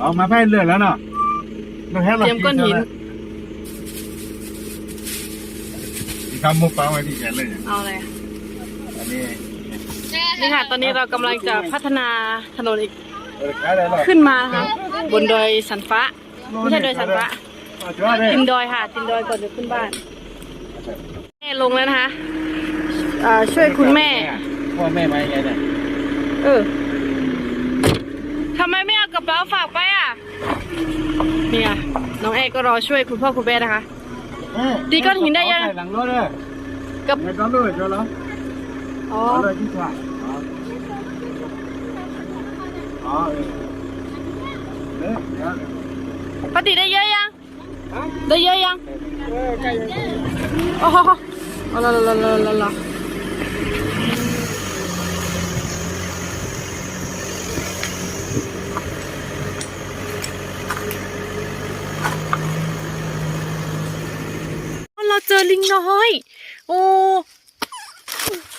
เอามาแพ้เลือดแล้วเนาะเราแพ้เตรียมก้อนหินที่ทำมุกปลาไว้ที่แขนเลยเอาอะไรอะอันนี้นี่ค่ะ ตอนนี้เรากำลังจะพัฒนาถนนอีกเออขายได้แล้วขึ้นมานะคะบนดอยสันฟ้าไม่ใช่ดอยสันฟ้าจ้าเลยตินดอยค่ะตินดอยก่อนจะขึ้นบ้านแม่ลงแล้วนะคะอ่าช่วยคุณแม่พ่อแม่ไปไงเนี่ยเออทำไมไม่เอา กระเป๋าฝากไปอะเนี่ยน้องเอก็รอช่วยคุณพ่อคุณแม่นะคะ ตีก้อนหินได้ยัง ใส่หลังรถเลยกับ ไม่ต้องเลยเจ้าเหรออ๋อ เอาเลยที่ว่าอ๋อเออเออเดี๋ยวปฏิได้เยอะยังฮะได้เยอะยัง เออใกล้จะโอ้โหเอาละละละละละเราเจอลิง น้อย โอ้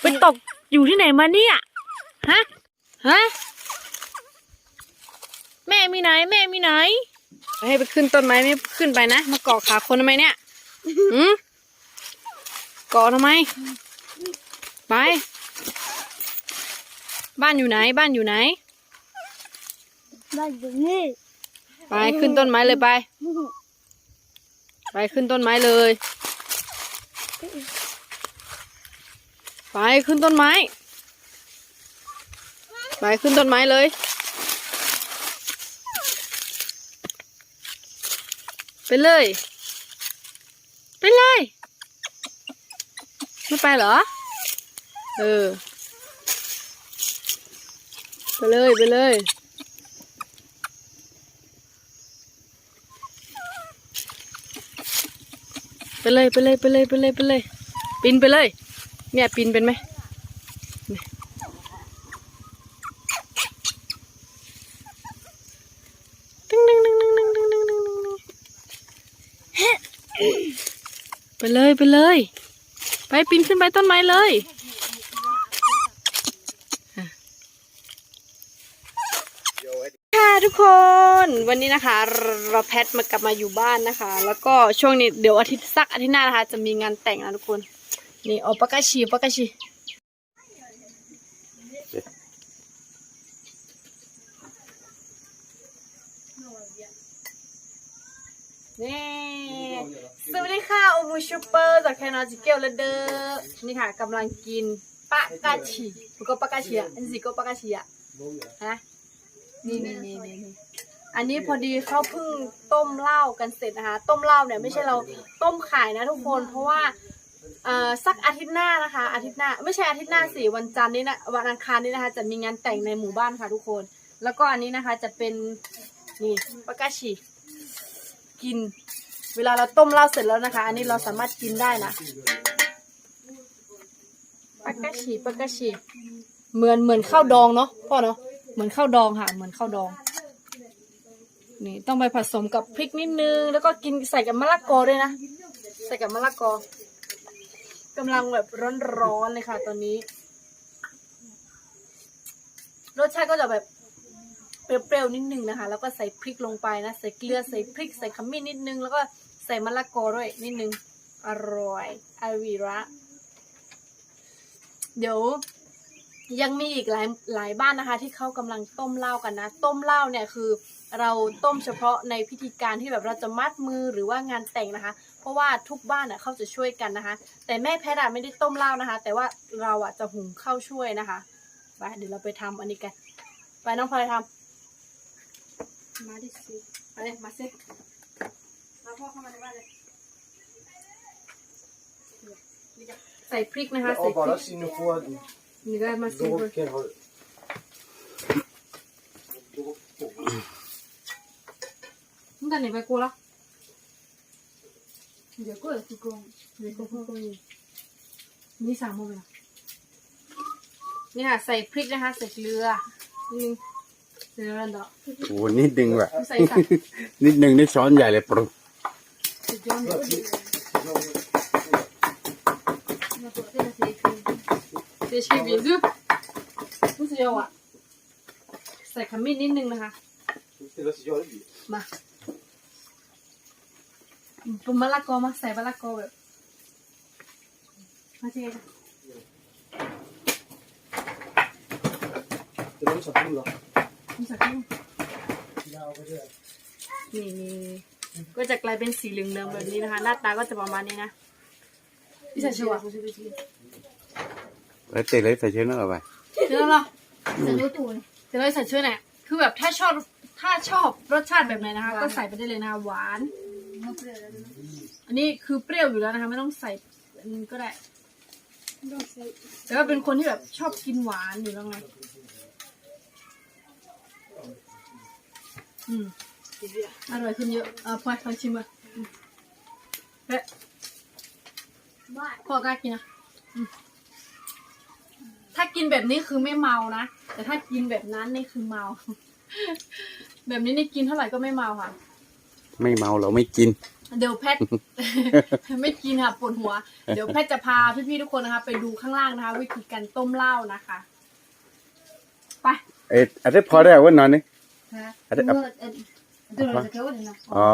ไปตกอยู่ที่ไหนมาเนี่ยฮะฮะแม่มีไหน แม่มีไหนให้ไปขึ้นต้นไม้ไม่ขึ้นไปนะมาเกาะขาคนทำไมเนี่ยหืมเกาะทำไม ไป บ้านอยู่ไหน บ้านอยู่ไหน บ้านอยู่นี่ไปขึ้นต้นไม้เลยไป ไปขึ้นต้นไม้เลย ไปขึ้นต้นไม้ ไปขึ้นต้นไม้เลย ไปเลย ไปเลย ไม่ไปเหรอ เออ ไปเลย ไปเลย ไปเลยไปเลยไปเลยไปเลยไปเลยปีนไปเลย เนี่ยปีนเป็นไหมตึ้งตึ้งตึ้งตึ้งตึ้งตึ้งตึ้งตึ้งตึ้งไปเลยไปเลย ไปปีนขึ้นไปต้นไม้เลยอะค่ะทุ กคนวันนี้นะคะ เราแพทมากลับมาอยู่บ้านนะคะ แล้วก็ช่วงนี้เดี๋ยวอาทิตย์สักอาทิตย์หน้านะคะ จะมีงานแต่งนะทุกคนนี่โอปากาชิโอปากาชินี่สวัสดีค่ะโอมูชูเปอร์จากแคนาจิเกลและเดอร์นี่ค่ะกำลังกินปากาชิบุกปากาชิอะอันสิโกปากาชิอะฮะ นี่นี่นี่นี่นี่อันนี้พอดีเขาเพิ่งต้มเหล้ากันเสร็จนะคะ ต้มเหล้าเนี่ยไม่ใช่เราต้มขายนะทุกคน เพราะว่าเอ่อสักอาทิตย์หน้านะคะ อาทิตย์หน้าไม่ใช่อาทิตย์หน้าสิวันจันทร์นี้นะวันอังคารนี้นะคะ จะมีงานแต่งในหมู่บ้านค่ะทุกคน แล้วก็อันนี้นะคะจะเป็นนี่ปากาชิกิน เวลาเราต้มเหล้าเสร็จแล้วนะคะ อันนี้เราสามารถกินได้นะปากาชิปากาชิเหมือนเหมือนข้าวดองเนาะพ่อเนาะ เหมือนข้าวดองค่ะ เหมือนข้าวดอง นี่ต้องไปผสมกับพริกนิดนึง แล้วก็กินใส่กับมะละกอด้วยนะ ใส่กับมะละกอกำลังแบบร้อนๆเลยค่ะ ตอนนี้ รสชาติก็จะแบบเปรี้ยวๆนิดนึงนะคะ แล้วก็ใส่พริกลงไปนะ ใส่เกลือ ใส่พริก ใส่ขมิ้นนิดนึง แล้วก็ใส่มะละกอด้วยนิดนึง อร่อยอวีระ เดี๋ยว ยังมีอีกหลายหลายบ้านนะคะ ที่เขากำลังต้มเหล้ากันนะ ต้มเหล้าเนี่ยคือเราต้มเฉพาะในพิธีการที่แบบเราจะมัดมือหรือว่างานแต่งนะคะ เพราะว่าทุกบ้านอะเขาจะช่วยกันนะคะ แต่แม่แพทย์อะไม่ได้ต้มเหล้านะคะ แต่ว่าเราอะจะหุงข้าวช่วยนะคะไปเดี๋ยวเราไปทำอันนี้กันไปน้องพลอยทำมาดิสิมาเลยมาสิมาพ่อเข้ามาในบ้านเลยนี่จ้ะใส่พริกนะคะใส่ Ja, พริ bara ก You got my silver. Don't get hurt. Chúng ta nhảy bài cô lắm. Giờ cô là cô cô. Giờ cô cô cô gì? Như sao ยนี่ค่ะใส่พริกนะคะใส่เกลือนึงเกลือแล้วเนาะโอ้นิดหนึ่งแบบนิดหนึ่งนี่ช้อนใหญ่เลยปรุงสุดอดเลยมนสีคื สียชีวิตดูรู้สึกยังอะ ใส่ขมิ้นนิดนึงนะคะ Just det, มาเป็นมะละกอมาใส่มะละกอแบบมาเจ๊มีสักครู่นี่นี่ก็จะกลายเป็นสีเหลืองๆแบบนี้นะคะ หน้าตาก็จะประมาณนี้นะพี่ชายชัวร์ แล้วเตะเลยใส่เชือนั่นเอาไปเจอแล้วเหรอจะรู้ตัวเลยเดี๋ยวเรใส่ช่วยหน่ยคือแบบถ้าชอบถ้าชอบรสชาติแบบไหนนะคะ ก็ใส่ไปได้เลยนะคะหวานมันเปรี้ยวแล้วอันนี้คือเปรี้ยวอยู่แล้วนะคะ ไม่ต้องใส่อันนี้ก็ได้ ต้องใส่แต่ว่าเป็นคนที่แบบชอบกินหวานอยู่แล้วไงอืมอร่อยขึ้นเยอะเอะพลอยพลอยชิมมาอืมเฮ้ยบ้าพ่อกล้ากินนะอืม ถ้ากินแบบนี้คือไม่เมานะ แต่ถ้ากินแบบนั้นนี่คือเมา แบบนี้นี่กินเท่าไหร่ก็ไม่เมาค่ะ ไม่เมาเราไม่กิน เดี๋ยวแพทย์ไม่กินค่ะปวดหัว เดี๋ยวแพทย์จะพาพี่ๆทุกคนนะคะ ไปดูข้างล่างนะคะ วิธีการต้มเหล้านะคะไปเอ๊ะอันนี้พอได้ว่านอนนี่ฮะอันนี้เมื่อเอ่อเดี๋ยวเราจะเกี่ยวเลยนะอ๋อ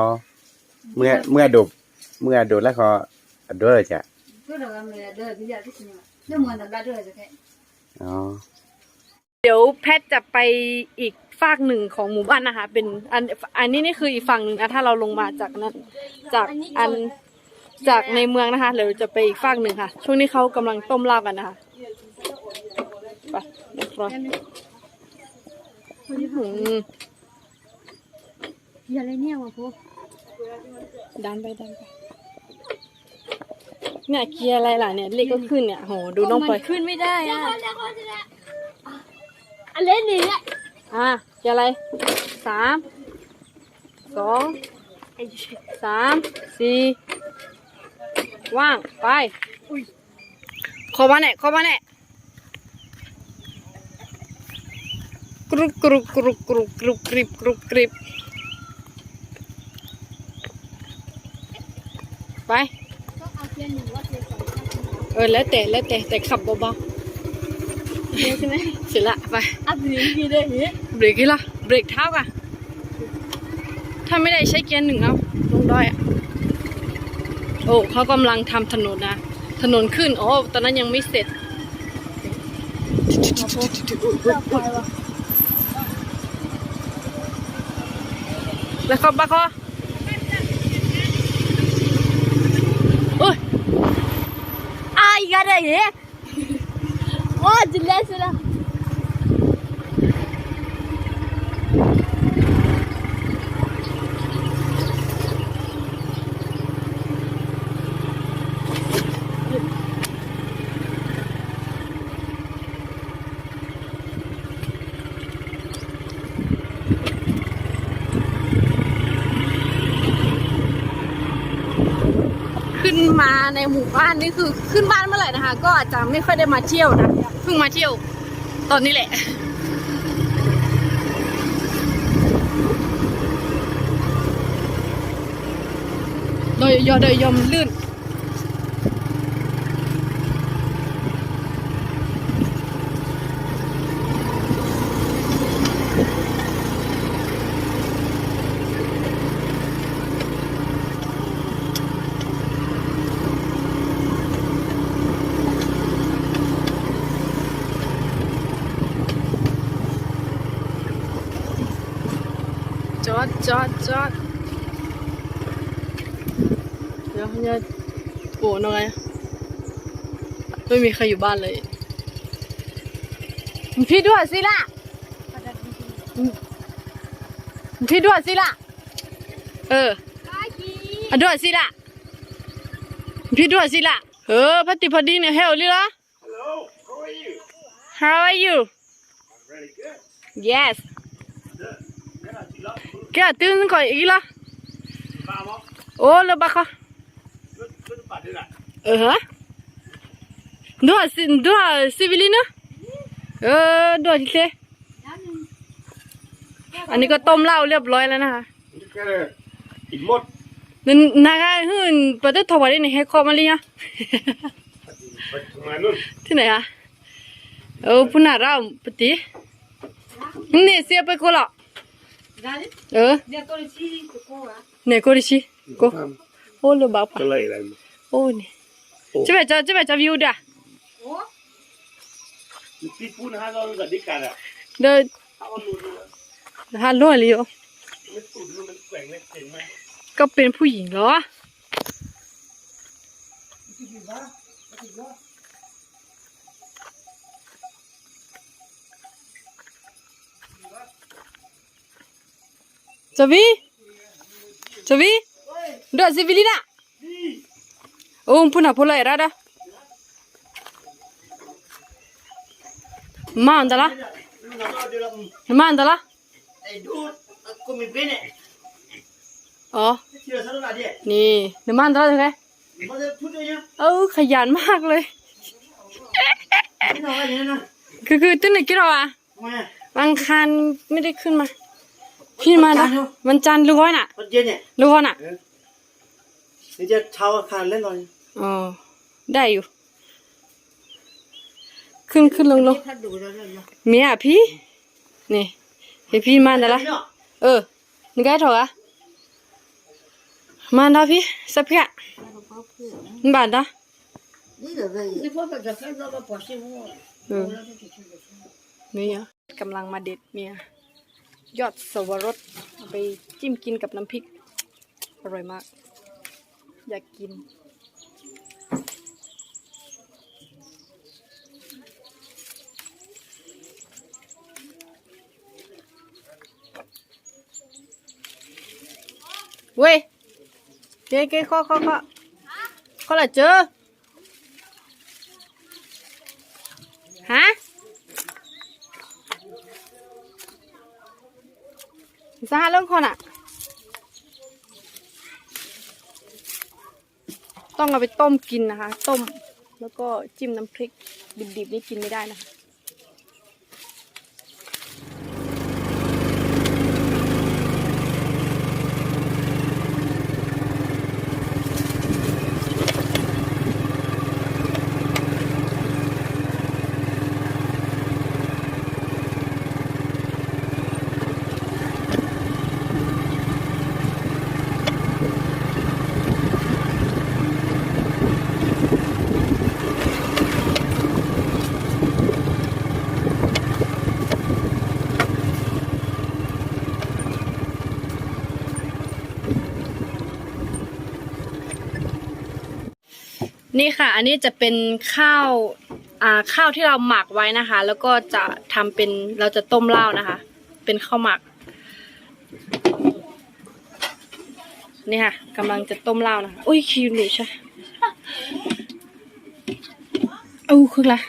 เมื่อเมื่อดูเมื่อดูแล้วก็เด้อจ้ะเดี๋ยวเราทำเลยเดี๋ยวพี่อยากที่สุดเนี่ยเดี๋ยวเหมือนแต่ละเดือนจะแค่ อ๋อเดี๋ยวแพทย์จะไปอีกฝากหนึ่งของหมู่บ้านนะคะ เป็นอันอันนี้นี่คืออีกฝั่งหนึ่งนะถ้าเราลงมาจากนั้นจากอันจากในเมืองนะคะเดี๋ยวจะไปอีกฝากหนึ่งค่ะ ช่วงนี้เขากำลังต้มเหล้ากันนะคะไปเรียบร้อยอืมอย่าอะไรเนี่ยมาพูดดันไปดันไป เนี่ยเกียร์อะไรล่ะเนี่ยเลขก็ขึ้นเนี่ยโหดูน้องปอยขึ้นไม่ได้อะอันเล่นนี่แหละอะเกียร์อะไรสามสองสามสี่ว่างไปขอมาแน่ขอมาแน่กรุบกรุบกรุบกรุบกรุบกริบกรุบกริบไปต้ องเอาเทียนหนึ่งว่าเทียนสองเออแล้วแต่แล้วแต่แต่ขับเบาเทียนใช่ไหมๆเสร็จละไปอัพเสียงกี่ได้เหรอเบรกกี่ละเบรกเท้าก่ะถ้าไม่ได้ใช้เกียร์หนึ่งเอาลงดอยอะโอ้เขากำลังทำถนนนะถนนขึ้นโอ้ตอนนั้นยังไม่เสร็จแล้วเขาบ้าเขาโอ้ย อะอีกอะไรเหรอโอ้จิเลสละ ขึ้น มาในหมู่บ้านนี่คือขึ้นบ้านเมื่อไหร่นะคะ ก็อาจจะไม่ค่อยได้มาเที่ยวนะเพิ่งมาเที่ยว ตอนนี้แหละโดยยอโดยยอมลื่น อดจอดจอดเดี๋ยวเขาจะโอ้หน่อยไม่มีใครอยู่บ้านเลย พี่ด้วยสิล่ะ พี่ด้วยสิล่ะ เอออะด้วยสิล่ะ พี่ด้วยสิล่ะ เออพัติพอดีเนี่ยเฮลลี่ละ Hello, how are you? How are you I'm really good. Yes Good. Cái là chị Lâm, Kìa tương khỏi ý là bà không? Ô là bà khó Cứ, cứ bà đưa lại. Ờ hả Đùa đùa civil nữa Ờ đùa gì thế อันนี้ก็ต้มเหล้าเรียบร้อยแล้วนะคะ Cái này, ít một. นั่นนะคะหื่นประเทศถวายในให้คอมาเลยอะ Bạch mà luôn. ที่ไหนอะเออปุ่นน่ะเราปฏินี่เสียไปกูละ เออเนี่ยกูดิชิกูโอ้ลูกบ้าปะก็เลยอะไรโอ้เนี่ยจะแบบจะจะแบบจะวิวด่ะที่พูดฮะเรากับดิกันอะเดินถ้ามันรู้นะฮัลโหลลิโอมันตุ่นมันแกว่งเลยเห็นไหมก็เป็นผู้หญิงเหรอ Javi? Javi? Dah Zivilina? Oh, puna pula era dah. Ma andala? Ma andala? ไอ้ดูกูมีเป็นเนี่ย Oh, เชื่อสักหน่อยดินี่เดี๋ยวมาอันตรายเลยมันจะพูดได้ยังเออขยันมากเลยไม่น้อยอย่างนั้นนะคือคือตื่นไหนกี่รออะทำไมอะบางคันไม่ได้ขึ้นมา ขึ้นมานะวันจันทร์ลูกอ้อยน่ะตอนเย็นเนี่ยลูกอ้อยน่ะนี่จะเช้าคารเล่นหน่อยอ๋อได้อยู่ ขึ้นขึ้นลงลงเมียพี่นี่เฮ้ยพี่มาอันตรายเออนี่ไงถอดอะมาอันตรายพี่สักเพียนี่บาดนะเออเมียกำลังมาเด็ดเมีย ยอดสวรสไปจิ้มกินกับน้ำพริก อร่อยมาก อยากกิน เว้ยเก๋เก๋ข้อข้อข้อข้อละเจอ ฮะ สาเรื่องคนอะต้องเอาไปต้มกินนะคะต้มแล้วก็จิ้มน้ำพริกดิบๆนี่กินไม่ได้นะคะ นี่ค่ะ อันนี้จะเป็นข้าวอ่าข้าวที่เราหมักไว้นะคะ แล้วก็จะทำเป็นเราจะต้มเหล้านะคะ เป็นข้าวหมัก นี่ค่ะกำลังจะต้มเหล้านะคะอุ้ยคิวหนูใช่เอาคือละ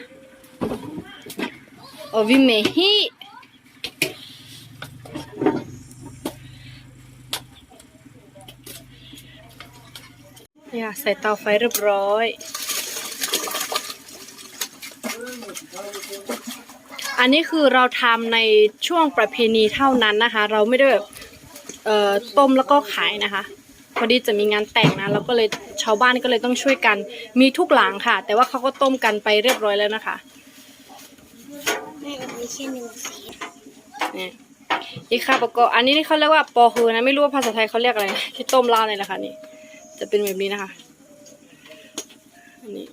โอวิเมฮิ เนี่ยใส่เตาไฟเรียบร้อย อันนี้คือเราทำในช่วงประเพณีเท่านั้นนะคะ เราไม่ได้แบบต้มแล้วก็ขายนะคะ พอดีจะมีงานแต่งนะเราก็เลยชาวบ้านก็เลยต้องช่วยกัน มีทุกหลังค่ะ แต่ว่าเขาก็ต้มกันไปเรียบร้อยแล้วนะคะนี่อีกค่ะประกอบอันนี้เขาเรียกว่าปอฮือนะไม่รู้ว่าภาษาไทยเขาเรียกอะไรที่ต้มเหล้าเนี่ยแหละค่ะนี่ จะเป็นแบบนี้นะคะ อันนี้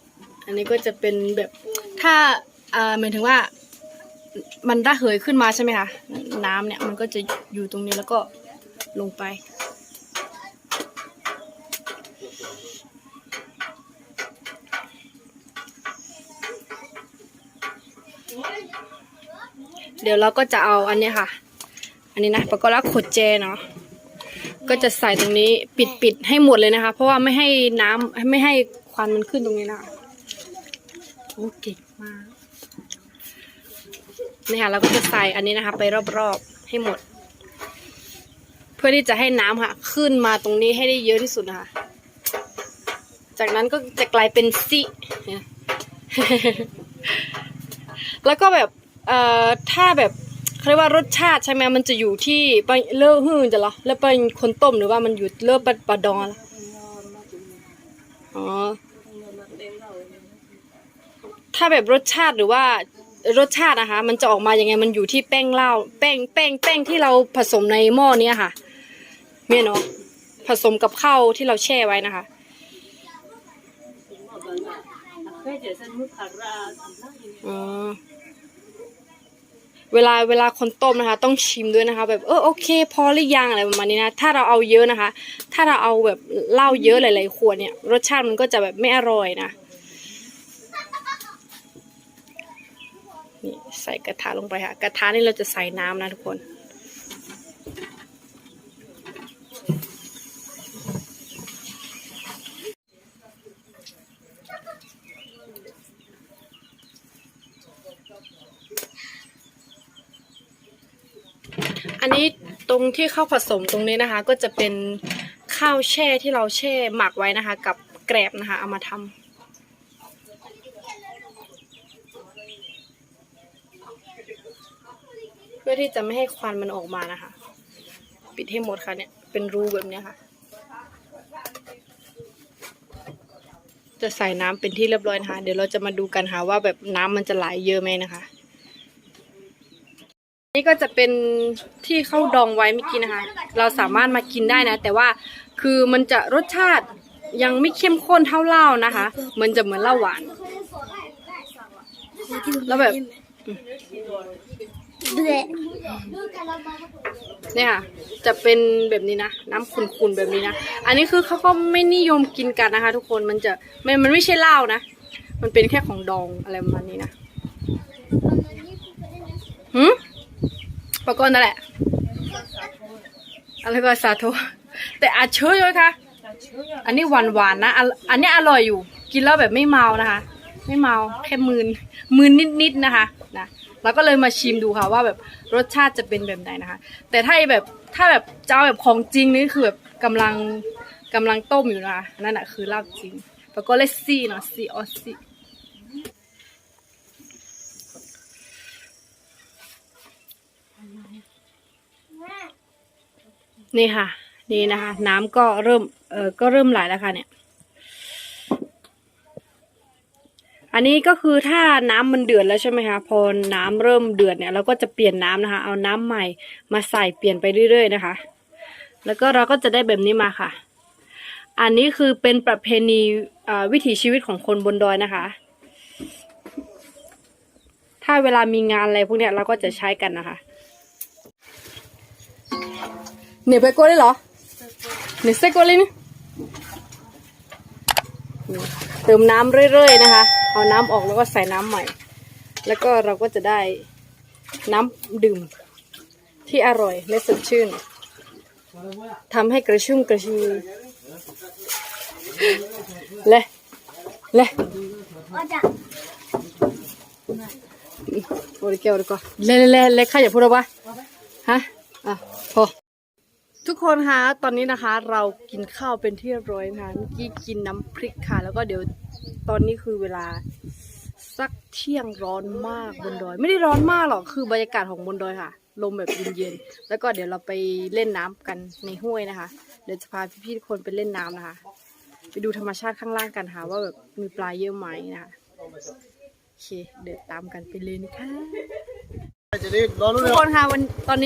อันนี้ก็จะเป็นแบบถ้าอ่าหมายถึงว่า มันระเหยขึ้นมาใช่ไหมคะน้ำเนี่ยมันก็จะอยู่ตรงนี้แล้วก็ลงไป เดี๋ยวเราก็จะเอาอันนี้ค่ะ อันนี้นะปรากฏว่าขดแจเนาะ ก็จะใส่ตรงนี้ปิดปิดให้หมดเลยนะคะ เพราะว่าไม่ให้น้ำไม่ให้ควันมันขึ้นตรงนี้นะโอ้เก่งมากนี่ค่ะเราก็จะใส่อันนี้นะคะ ไปรอบๆให้หมด เพื่อที่จะให้น้ำค่ะ ขึ้นมาตรงนี้ให้ได้เยอะที่สุดนะคะ จากนั้นก็จะกลายเป็นซิเนี่ยแล้วก็แบบเอ่อถ้าแบบ เขาเรียกว่ารสชาติใช่ไหมมันจะอยู่ที่ไปเลิกหื้อจะเหรอแล้วเป็นคนต้มหรือว่ามันอยู่เลิกปะปะดองละอ๋อถ้าแบบรสชาติหรือว่ารสชาตินะคะ มันจะออกมายังไงมันอยู่ที่แป้งเหล้าแป้งแป้งแป้งที่เราผสมในหม้อเนี้ยค่ะเมียเนาะผสมกับข้าวที่เราแช่ไว้นะคะอ๋อ เวลาเวลาคนต้มนะคะ ต้องชิมด้วยนะคะ แบบเออโอเค พอหรือยังอะไรประมาณนี้นะถ้าเราเอาเยอะนะคะ ถ้าเราเอาแบบเหล้าเยอะหลายๆขวดเนี่ย รสชาติมันก็จะแบบไม่อร่อยนะนี่ใส่กระทะลงไปค่ะ กระทะนี่เราจะใส่น้ำนะทุกคน นนี้ตรงที่ข้าวผสมตรงนี้นะคะ ก็จะเป็นข้าวแช่ที่เราแช่หมักไว้นะคะ กับแกรบนะคะ เอามาทำเพื่อที่จะไม่ให้ควันมันออกมานะคะ ปิดให้หมดค่ะเนี่ยเป็นรูแบบนี้ค่ะ จะใส่น้ำเป็นที่เรียบร้อยนะคะ เดี๋ยวเราจะมาดูกันค่ะว่าแบบน้ำมันจะไหลเยอะไหมนะคะ นี่ก็จะเป็นที่เข้าดองไว้เมื่อกี้นะคะ เราสามารถมากินได้นะ แต่ว่าคือมันจะรสชาติยังไม่เข้มข้นเท่าเหล้านะคะ มันจะเหมือนเหล้าหวาน แล้วแบบ，เนี่ยค่ะจะเป็นแบบนี้นะน้ำขุ่นๆแบบนี้นะ อันนี้คือเขาก็ไม่นิยมกินกันนะคะ ทุกคนมันจะมันมันไม่ใช่เหล้านะ มันเป็นแค่ของดองอะไรประมาณนี้นะหืม ปะกอนนั่นแหละ อะไรก็สาธุแต่อาจเชยเลยค่ะ อันนี้หวานหวานๆนะอันอันนี้อร่อยอยู่ กินแล้วแบบไม่เมานะคะ ไม่เมาแค่มืนมืนนิดๆนะคะนะแล้วก็เลยมาชิมดูค่ะว่าแบบรสชาติจะเป็นแบบไหนนะคะ แต่ถ้าแบบถ้าแบบจะเอาแบบของจริงนี่คือแบบกำลังกำลังต้มอยู่นะคะนั่นแหะคือเหล้าจริงแล้วก็เลสซี่เนาะซีออสซี่ นี่ค่ะ นี่นะคะ น้ำก็เริ่มเออก็เริ่มไหลแล้วค่ะเนี่ย อันนี้ก็คือถ้าน้ำมันเดือดแล้วใช่ไหมคะพอน้ำเริ่มเดือดเนี่ยเราก็จะเปลี่ยนน้ำนะคะ เอาน้ำใหม่มาใส่เปลี่ยนไปเรื่อย ๆ นะคะ แล้วก็เราก็จะได้แบบนี้มาค่ะ อันนี้คือเป็นประเพณีวิถีชีวิตของคนบนดอยนะคะ ถ้าเวลามีงานอะไรพวกเนี้ยเราก็จะใช้กันนะคะ เหนี่ยไปโก้ได้เหรอเหนี่ยเซโก้เลยนี่เติมน้ำเรื่อยๆนะคะ เอาน้ำออกแล้วก็ใส่น้ำใหม่ แล้วก็เราก็จะได้น้ำดื่มที่อร่อยและสดชื่นทำให้กระชุ่มกระชวยเลยเลยโอ้ยแก้วดีกว่าเล่เล่เล่ข้าอย่าพูดหรอวะฮะอะพอ ทุกคนคะตอนนี้นะคะ เรากินข้าวเป็นที่เรียบร้อยนะคะเมื่อกี้กินน้ำพริกค่ะ แล้วก็เดี๋ยวตอนนี้คือเวลาสักเที่ยงร้อนมากบนดอย ไม่ได้ร้อนมากหรอกคือบรรยากาศของบนดอยค่ะ ลมแบบเย็นๆแล้วก็เดี๋ยวเราไปเล่นน้ำกันในห้วยนะคะ เดี๋ยวจะพาพี่ๆทุกคนไปเล่นน้ำนะคะ ไปดูธรรมชาติข้างล่างกันค่ะว่าแบบมีปลาเยอะไหมนะคะโอเค เดี๋ยวตามกันไปเลยนะคะจะได้รอรู้ทุเลกยคนค่ะวันตอนนี้